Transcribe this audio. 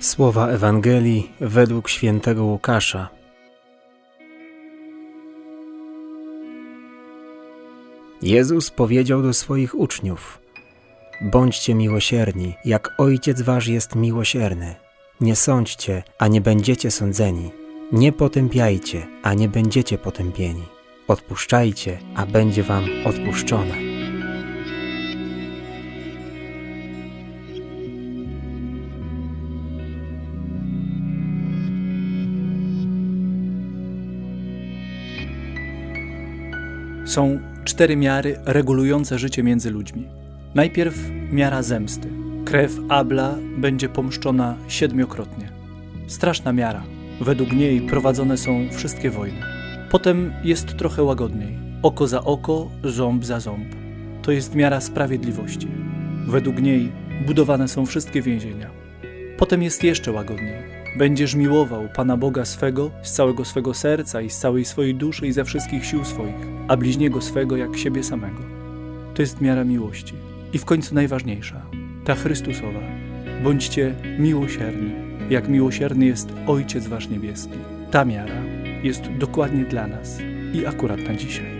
Słowa Ewangelii według świętego Łukasza. Jezus powiedział do swoich uczniów: Bądźcie miłosierni, jak Ojciec Wasz jest miłosierny. Nie sądźcie, a nie będziecie sądzeni. Nie potępiajcie, a nie będziecie potępieni. Odpuszczajcie, a będzie Wam odpuszczone. Są cztery miary regulujące życie między ludźmi. Najpierw miara zemsty. Krew Abla będzie pomszczona siedmiokrotnie. Straszna miara. Według niej prowadzone są wszystkie wojny. Potem jest trochę łagodniej. Oko za oko, ząb za ząb. To jest miara sprawiedliwości. Według niej budowane są wszystkie więzienia. Potem jest jeszcze łagodniej. Będziesz miłował Pana Boga swego z całego swego serca i z całej swojej duszy i ze wszystkich sił swoich, a bliźniego swego jak siebie samego. To jest miara miłości. I w końcu najważniejsza, ta Chrystusowa. Bądźcie miłosierni, jak miłosierny jest Ojciec Wasz Niebieski. Ta miara jest dokładnie dla nas i akurat na dzisiaj.